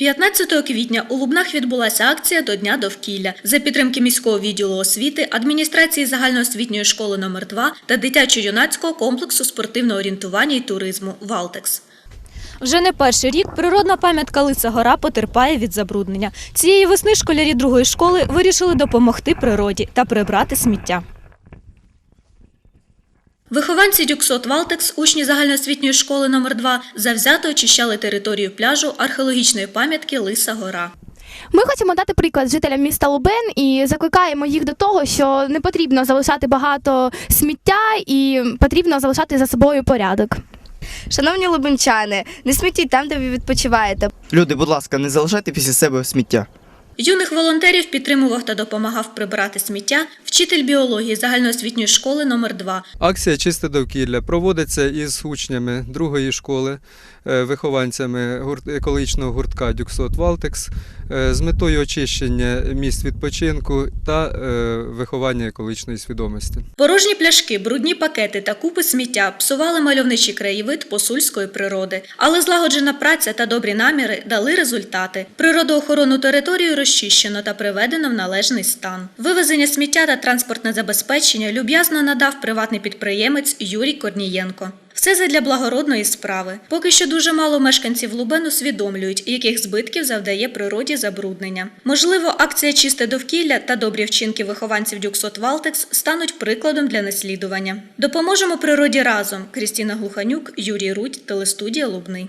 15 квітня у Лубнах відбулася акція до Дня довкілля за підтримки міського відділу освіти, адміністрації загальноосвітньої школи номер 2 та дитячо-юнацького комплексу спортивного орієнтування і туризму Валтекс. Вже не перший рік природна пам'ятка Лиса Гора потерпає від забруднення. Цієї весни школярі другої школи вирішили допомогти природі та прибрати сміття. Вихованці Дюксот Валтекс, учні загальноосвітньої школи номер 2 завзято очищали територію пляжу археологічної пам'ятки Лиса Гора. Ми хочемо дати приклад жителям міста Лубен і закликаємо їх до того, що не потрібно залишати багато сміття і потрібно залишати за собою порядок. Шановні лубенчани, не смітіть там, де ви відпочиваєте. Люди, будь ласка, не залишайте після себе сміття. Юних волонтерів підтримував та допомагав прибирати сміття вчитель біології загальноосвітньої школи номер 2 Акція Чисте довкілля проводиться із учнями другої школи, е, вихованцями екологічного гуртка Дюксот Валтекс е, з метою очищення місць відпочинку та е, виховання екологічної свідомості. Порожні пляшки, брудні пакети та купи сміття псували мальовничий краєвид посульської природи. Але злагоджена праця та добрі наміри дали результати. Природоохоронну територію розчищено та приведено в належний стан. Вивезення сміття та транспортне забезпечення люб'язно надав приватний підприємець Юрій Корнієнко. Все задля благородної справи. Поки що дуже мало мешканців Лубен усвідомлюють, яких збитків завдає природі забруднення. Можливо, акція чисте довкілля та добрі вчинки вихованців Дюксот Валтекс стануть прикладом для наслідування. Допоможемо природі разом. Крістіна Глуханюк, Юрій Рудь, телестудія Лубний.